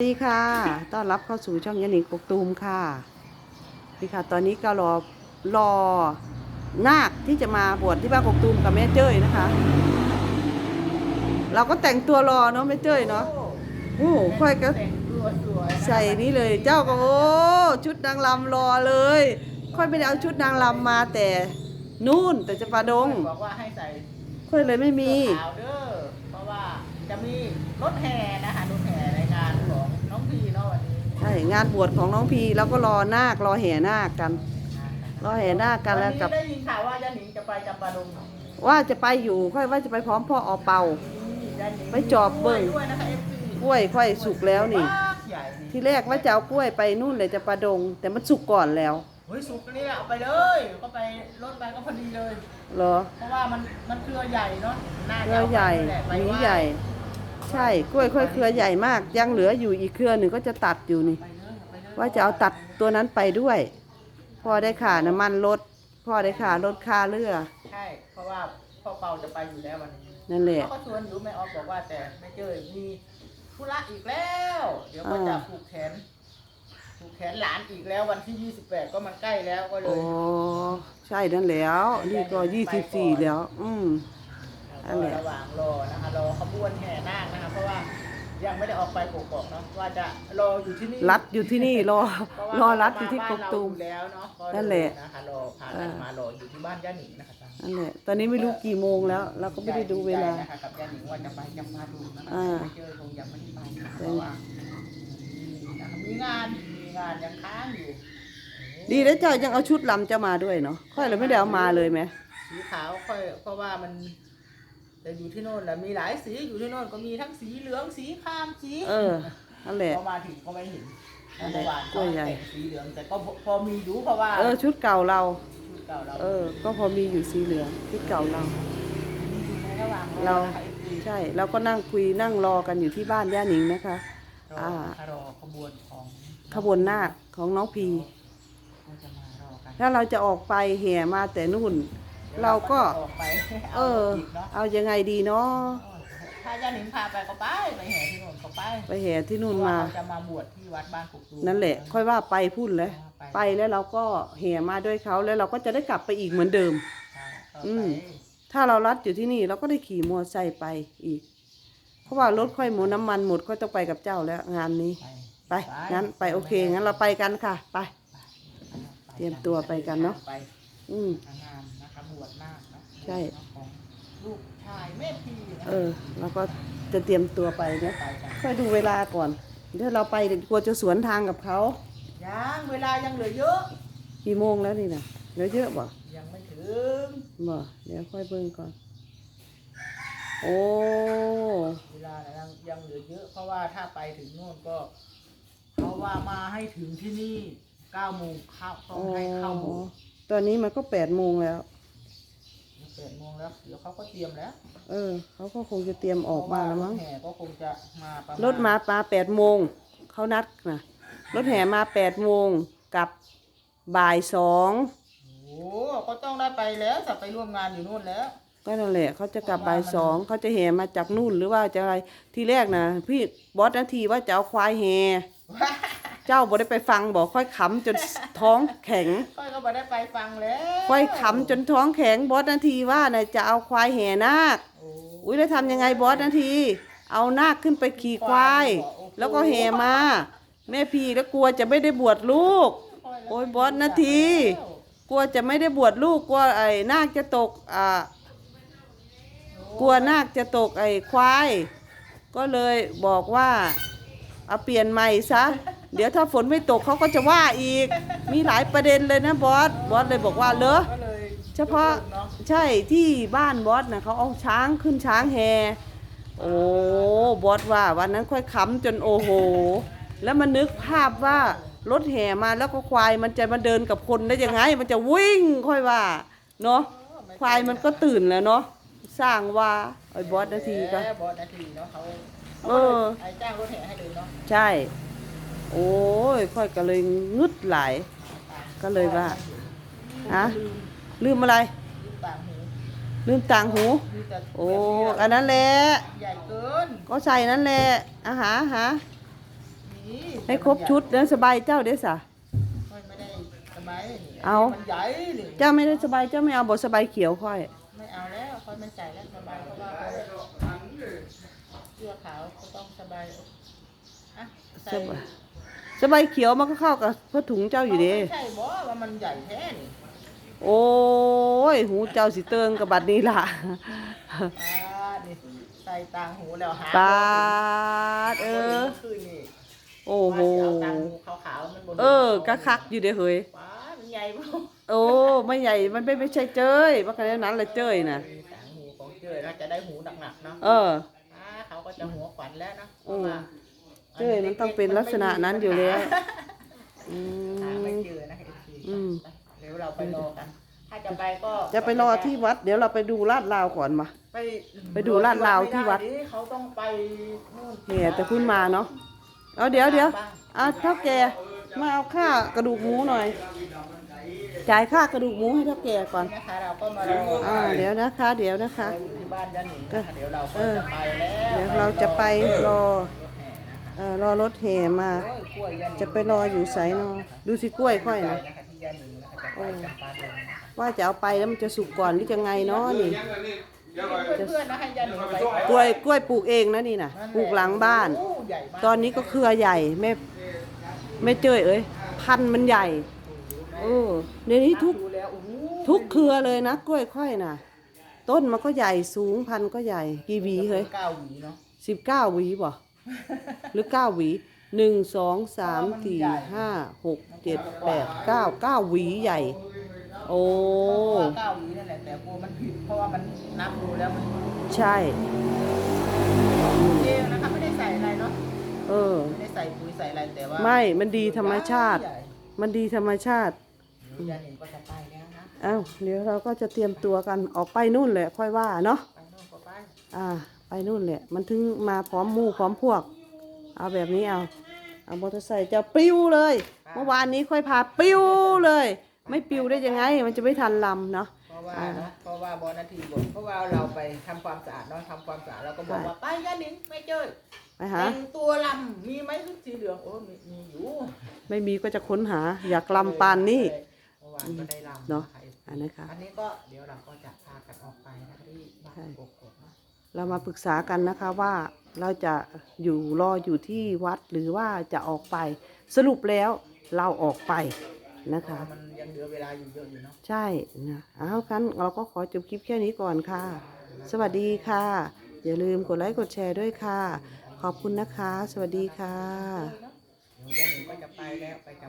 สวัสดีค่ะ ต้อนรับเข้าสู่ช่องยันหนิงกกตูมค่ะ นี่ค่ะ ตอนนี้ก็รอ รอนาคที่จะมาบวชที่บ้านกกตูมกับแม่เจ้ยนะคะ เราก็แต่งตัวรอเนาะแม่เจ้ยเนาะ โอ้ค่อยก็ใส่นี่เลย เจ้าก็โอ้ชุดนางรำรอเลย ค่อยไม่ได้เอาชุดนางรำมาแต่นู่นแต่จะปาดงบอกว่าให้ใส่ ค่อยเลยไม่มีเพราะว่าจะมีรถแห่นะคะรถแห่ งานบวชของน้องพีแล้วก็รอนาครอแห่นาคกัน รอแห่นาคกันแล้วกับวันนี้ได้ยินข่าวว่าย่าหนิงจะไปจำปาดงว่าจะไปอยู่ค่อยว่าจะไปพร้อมพ่ออเปาย่าหนิงไปจอบเบิ่ง ด้วยนะคะ FC กล้วยค่อยสุกแล้วนี่ใหญ่นี่ที่แรกว่าจะเอากล้วยไปนู่นเลยจะประดง แต่มันสุกก่อนแล้วเฮ้ยสุกนี่เอาไปเลย ก็ไปรถไปก็พอดีเลย เหรอเพราะว่ามันมันเครือใหญ่เนาะน่าเคจะรืออาไปใหญ่แะหไปวีไหว้ใหญ่ ใช่กล้วยค่อยเครือใหญ่มาก ยังเหลืออยู่อีกเครือหนึ่งก็จะตัดอยู่นี่ไปเลยไปเลยว่าจะเอาตัดตัวนั้นไปด้วยพ่อได้ค่าน้ำมันรถพ่อได้ค่ารถค่าเรือ ใช่ เพราะว่าพ่อเปาจะไปอยู่แล้ววันนี้นั่นแหละเขาก็ชวนอยู่แม่ออฟบอกว่าแต่ไม่เจอมีธุระอีกแล้ว เดี๋ยวก็จะอ่าผูกแขนผูกแขนหลานอีกแล้ววันที่28ก็มันใกล้แล้วก็เลโอ้ยใช่นั่นแล้ว นี่ก็ยี่สิบสี่แล้ว อืม อันแหละ ระหว่างรอนะคะรอขบวนแห่นาคนะคะเพราะว่ายังไม่ได้ออกไปกกอกเนาะว่าจะรออยู่ที่นี่รัดอยู่ที่นี่รอเพาะว่ารอรัดอยู่ที่กกตูม บ้านเราอยู่แล้วเนาะก็เยนั่นแหละ นะคะรอพากันมารออยู่ที่บ้านย่าหนิงนะคะนั่นแหละตอนนี้ไม่รู้กี่โมงแล้ว เราก็ไม่ได้ดูเวลา ใจนะคะกับย่าหนิงว่าจะไปจำปาดูนะคะอ่าไม่เจอคงยังไม่ได้ไปนะคะเพราะว่านะคะมีงานมีงานยังค้างอยู่ดีแล้วเจ้ายังเอาชุดลำเจ้ามาด้วยเนาะค่อยเลยไม่ได้เอามาเลยไหม สีขาวค่อยเพราะว่ามัน จะอยู่ที่โน่นแหละมีหลายสีอยู่ที่โน่นก็มีทั้งสีเหลืองสีครามสีเออนั่นแหละ พอมาถึงก็ไม่เห็นนั่นแหละเมื่อวานกล้วยใหญ่ แต่งสีเหลืองแต่ก็พอมีอยู่เพราะว่าเออ ชุดเก่าเรา ชุดเก่าเราเออ ก็พอมีอยู่สีเหลืองชุดเก่าเราอยู่ในระหว่างเรา นะคะ FD ใช่เราก็นั่งคุยนั่งรอกันอยู่ที่บ้านย่าหนิงนะคะ รออ่า รอขบวนของขบวนนาคของน้องพี ก็จะมารอกันถ้าเราจะออกไปแห่มาแต่นู่น เราก็ ออกไปเอออีกเนาะเอายังไงดีเนาะถ้าย่าหนิงพาไปก็ไปไปแห่ที่โน่นก็ไปไปแห่ที่นู่นเพราะว่ามา เขจะมาบวชที่วัดบ้านกุกตูม นั่นแหละ ค่อยว่าไปพูดเลยไปแล้วเราก็แห่มาด้วยเขาแล้วเราก็จะได้กลับไปอีกเหมือนเดิมใช่ต่ออืไปม ถ้าเรารัดอยู่ที่นี่เราก็ได้ขี่มอเตอร์ไซค์ไปอีก เพราะว่ารถค่อยหมดน้ำมันหมดก็ต้องไปกับเจ้าแล้วงานนี้ไปไป งั้นไปโอเค งั้นเราไปกันค่ะ ไป เตรียมตัวไปกันเนาะ ไปอืมงานนะคะ บวชนาคเนาะใช่บวชของลูกชายแม่พีนะเออเราก็จะเตรียมตัวไปนะไปกันค่อยดูเวลาก่อนเดี๋ยวเราไปเดี๋ยวกลัวจะสวนทางกับเขายังเวลายังเหลือเยอะ กี่โมงแล้วนี่นะเหลือเยอะบ่ยังไม่ถึง บ่เดี๋ยวค่อยเบิ่งก่อน โอ้เวลายังยังเหลือเยอะ เพราะว่าถ้าไปถึงโน่นก็เขาว่ามาให้ถึงที่นี่เก้าโมงเข้าต้องให้เข้าโมงตอนนี้มันก็แปดโมงแล้ว แปดโมงแล้วเดี๋ยวเขาก็เตรียมแล้วเออ เขาก็คงจะเตรียมออกมาแล้วมั้ง เพระรถแห่ก็คงจะมาประมาณรถมาปลาแปดโมง เขานัดนะรถแห่มาแปดโมงกับบ่ายสองโอ้ก็ต้องได้ไปแล้วจะไปร่วมงานอยู่นู่นแล้ว ก็นั่นแหละ เขาจะกลับบ่ายสองเขาจะแห่มาจากนู่นหรือว่าจะอะไรทีแรกนะพี่บอสนาทีว่าจะเอาควายแห่ เจ้าบ่ได้ไปฟังบอกค่อยขำจนท้องแข็ง ค่อยก็บ่ได้ไปฟังแล้วควายขำจนท้องแข็งบอสนาทีว่านะจะเอาควายแห่นาคโอ้อุ้ยแล้วทำยังไงบอสนาที เอานาคขึ้นไปขี่ควาย แล้วก็แห่มา แม่พี่แล้วกลัวจะไม่ได้บวชลูก โอ้ยบอสนาที กลัวจะไม่ได้บวชลูกกลัวไอ้นาคจะตกอ่ากลัวนาคจะตกไอ้ควาย ก็เลยบอกว่าเอาเปลี่ยนใหม่ซะ เดี๋ยวถ้าฝนไม่ตกเขาก็จะว่าอีก มีหลายประเด็นเลยนะบอสบอสเลยบอกว่าเลอก็เลยเฉพาะยกลิกเนาะใช่ที่บ้านบอสนะเขาเอาช้างขึ้นช้างแฮโอ้บอสว่าวันนั้นค่อยขำจนโอ้โห แล้วมันนึกภาพว่ารถแห่มาแล้วก็ควายมันจะมาเดินกับคนได้ยังไง มันจะวิ่งค่อยว่าเนาะควายมันก็ตื่นแล้วเนาะสร้างว่าไอ้บอสนาทีก็แหมบอสนาทีเนาะเขาเออไอ้จ้างรถแห่ให้เลยเนาะใช่ โอ้ยค่อยก็เลยงึดหลายก็เลยว่าฮะลืมอะไร ลืมต่างหูลืมต่างหูมีแต่โอ้แบบนี้อันนั้นแหละใหญ่เกินก็ใส่นั่นแหละอาหารหามให้ครบชุดแล้วสบายเจ้าเด้อสะค่อยไม่ได้สบายนี่เอามันใหญ่นี่เจ้าไม่ได้สบายเจ้าไม่เอาบทสบายเขียวค่อย ไม่เอาแล้วค่อยไม่ใส่แล้วสบายเพราะว่าเสื้อขาวก็ต้องสบายอะใส่ สบายสบายเขียวมันก็เข้ากับผ้าถุงเจ้าอยู่เดีไม่ใช่บ่ว่ามันใหญ่แท้นี่โอ้ย หูเจ้าสิเติงกับบัดนี้ล่ะอ่านี่ใส่ต่างหูแล้วหาปาดเออ คือนี่โอ้โห ว่าจะเอาต่างหูขาวๆมันบนเออกะคักอยู่เด้เฮ้ย ป้ามันใหญ่บ่โอ้ไม่ใหญ่ มันไม่ไม่ใช่เจ้ยว่ากันนั้นแหละเจ้ยน่ะ ต่างหูของเจ้ยน่าจะได้หูหนักๆเนาะเออ อ่าเขาก็จะหัวขวัญแล้วนะเพอืราะมว่า เจ้ยมันต้องเป็นลักษณะนั้นอยู่แล้วอืหาไม่ม เจอนะเอฟซีอืม เดี๋ยวเราไปรอกัน ถ้าจะไปก็จะไปรอที่วัด เดี๋ยวเราไปดูลาดลาวก่อนมา ไปไปดูลาดราวที่วัด ไม่ไเขาต้องไปนู่นเนี่ยแต่คุณมาเนาะเอาเดี๋ยวเดี๋ยวบ้างเอาเท่าแกมาเอาค่ากระดูกหมูหน่อย จ่ายค่ากระดูกหมูให้เท่าแกก่อนนะคะเราก็มารออ่าเดี๋ยวนะคะ เดี๋ยวนะคะเราอยู่ที่บ้านยันหนิงนะคะเดี๋ยวเราก็จะไปแล้วเดี๋ยวเราจะไปรอรถแห่นะคะ เอ่อรอรถแห่มา จะไปรออยู่ไสเนอดูสิกล้วยค่อยนะว่าจะเอาไปแล้วมันจะสุกก่อนหรือจะไงเนาะนี่ เพื่อนๆนะให้ยันหนิงไปกล้วยกล้วยปลูกเองนะนี่นะปลูกหลังบ้าน โอ้ใหญ่มากตอนนี้ก็เครือใหญ่แม่แม่เจ้ยเอ้ยพันธุ์มันใหญ่เออเดี๋ยวนี้ทุกดูแล้วโอ้โหทุกเครือเลยนะกล้วยค่อยน่ะ ต้นมันก็ใหญ่สูงพันธุ์ก็ใหญ่กี่หวีเฮ้ยเก้าหวีเนาะสิบเก้าหวีบ่ หรือเก้าหวีหนึ่งสองสามสี่ห้าหกเจ็ดแปดเก้าเก้าหวีใหญ่ โอ้เพราะว่าเก้าหวีนั่นแหละแต่กลัวมันผิดเพราะว่ามันนับดูแล้วมันใช่เองนะคะไม่ได้ใส่อะไรเนาะเออ ไม่ได้ใส่ปุ๋ยใส่อะไรแต่ว่าไม่มันดีธรรมชาติใหญ่มันดีธรรมชาติเดี๋ยวยันหนิงก็จะไปแล้วนะเอ้าเดี๋ยวเราก็จะเตรียมตัวกันออกไปนู่นแหละค่อยว่าเนาะ ไปโน่นก็ไป อ่า ไปนู่นแหละ มันถึงมาพร้อมหมู่พร้อมพวก เอาแบบนี้เอา เอามอเตอร์ไซค์จะปิ้วเลย เมื่อวานนี้ค่อยพาปิ้วเลย ไม่ปิ้วได้ยังไง มันจะไม่ทันลำเนาะ เพราะว่าอ่าเนาะเพราะว่าบอนาทีบอกเพราะว่าเราไปทำความสะอาดเนาะทำความสะอาดเราก็บอกใช่ว่าไปยันหนิงไม่เจอไปหา แต่งตัวลำมีไหมชุดสีเหลืองโอ้มีมีอยู่ไม่มีก็จะค้นหา อยากลำปานนี่ เมื่อวานก็ได้ลำเนาะค่อันนะคะ อันนี้ก็เดี๋ยวเราก็จะพากันออกไปนะที่บ้านกกอกเนาะ เรามาปรึกษากันนะคะว่าเราจะอยู่รออยู่ที่วัดหรือว่าจะออกไป สรุปแล้วเราออกไปนะเพราะคะว่ามันยังเหลือเวลาอยู่เยอะอยู่เนาะ ใช่นะเอากันเราก็ขอจบคลิปแค่นี้ก่อนค่ะ สวัสดีค่ะ อย่าลืมกดไลค์กดแชร์ด้วยค่ะ ขอบคุณนะคะ สวัสดีค่ะ เดี๋ยวยันหนิงก็จะไปแล้วไปจำ